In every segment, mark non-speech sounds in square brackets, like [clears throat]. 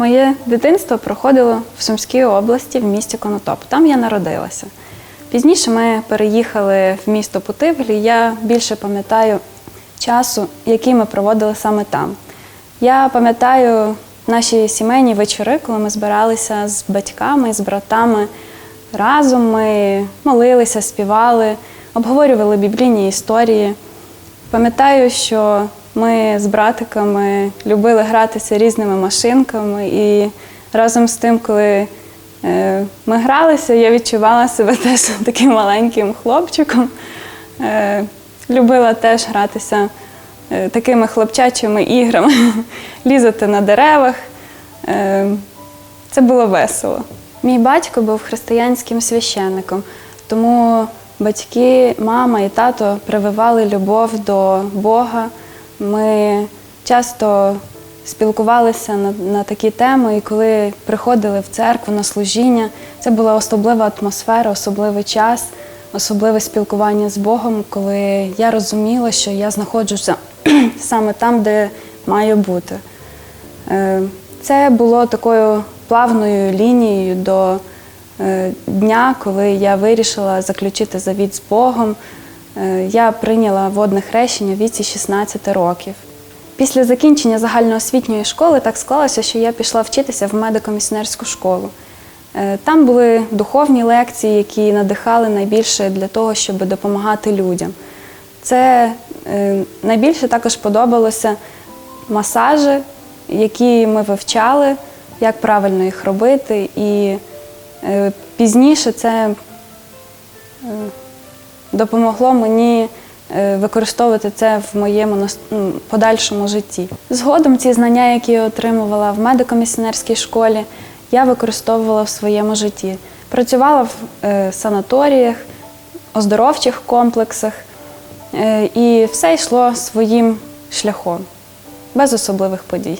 Моє дитинство проходило в Сумській області в місті Конотоп. Там я народилася. Пізніше ми переїхали в місто Путивлі. Я більше пам'ятаю часу, який ми проводили саме там. Я пам'ятаю наші сімейні вечори, коли ми збиралися з батьками, з братами разом. Ми молилися, співали, обговорювали біблійні історії. Пам'ятаю, що ми з братиками любили гратися різними машинками, і разом з тим, коли е, ми гралися, я відчувала себе [laughs] теж таким маленьким хлопчиком. Е, Любила теж гратися е, такими хлопчачими іграми, [laughs] лізати на деревах. Це було весело. Мій батько був християнським священником, тому батьки, мама і тато прививали любов до Бога. Ми часто спілкувалися на, на такі теми, і коли приходили в церкву на служіння, це була особлива атмосфера, особливий час, особливе спілкування з Богом, коли я розуміла, що я знаходжуся [clears throat] саме там, де маю бути. Е, Це було такою плавною лінією до е, дня, коли я вирішила заключити завіт з Богом. Е, Я прийняла водне хрещення в віці 16 років. Після закінчення загальноосвітньої школи так склалося, що я пішла вчитися в медико-місіонерську школу. Е, Там були духовні лекції, які надихали найбільше для того, щоб допомагати людям. Це е, найбільше також подобалося масажі, які ми вивчали, як правильно їх робити. І пізніше це допомогло мені е, використовувати це в моєму подальшому житті. Згодом ці знання, які я отримувала в медико-місіонерській школі, я використовувала в своєму житті. Працювала в е, санаторіях, оздоровчих комплексах, е, і все йшло своїм шляхом, без особливих подій.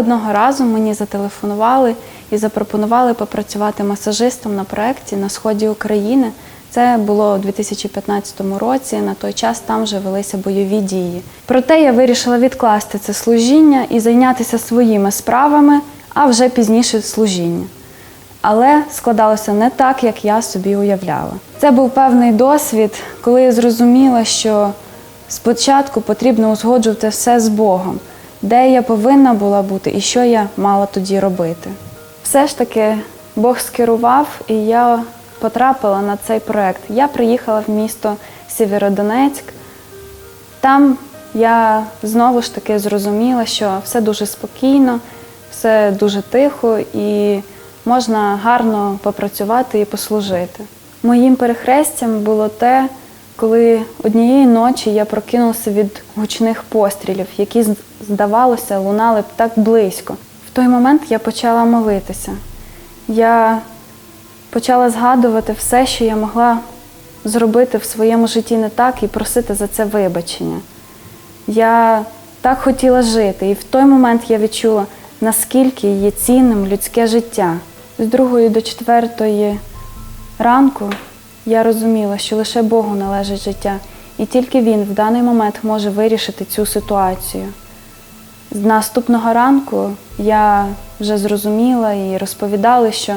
Одного разу мені зателефонували і запропонували попрацювати масажистом на проєкті на сході України. Це було у 2015 році. На той час там вже велися бойові дії. Проте я вирішила відкласти це служіння і зайнятися своїми справами, а вже пізніше служіння. Але складалося не так, як я собі уявляла. Це був певний досвід, коли я зрозуміла, що спочатку потрібно узгоджувати все з Богом, де я повинна була бути і що я мала тоді робити. Все ж таки Бог скерував, і я потрапила на цей проект. Я приїхала в місто Сєвєродонецьк. Там я знову ж таки зрозуміла, що все дуже спокійно, все дуже тихо і можна гарно попрацювати і послужити. Моїм перехрестям було те, коли однієї ночі я прокинулася від гучних пострілів, які, здавалося, лунали б так близько. В той момент я почала молитися. Я почала згадувати все, що я могла зробити в своєму житті не так і просити за це вибачення. Я так хотіла жити, і в той момент я відчула, наскільки є цінним людське життя. З другої до четвертої ранку я розуміла, що лише Богу належить життя, і тільки Він в даний момент може вирішити цю ситуацію. З наступного ранку я вже зрозуміла і розповідали, що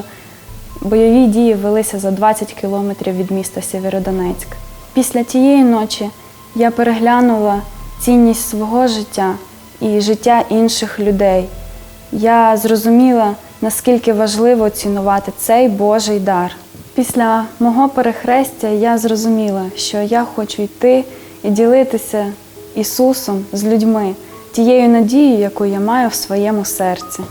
бойові дії велися за 20 кілометрів від міста Сєвєродонецьк. Після тієї ночі я переглянула цінність свого життя і життя інших людей. Я зрозуміла, наскільки важливо цінувати цей Божий дар. Після мого перехрестя я зрозуміла, що я хочу йти і ділитися Ісусом з людьми, тією надією, яку я маю в своєму серці.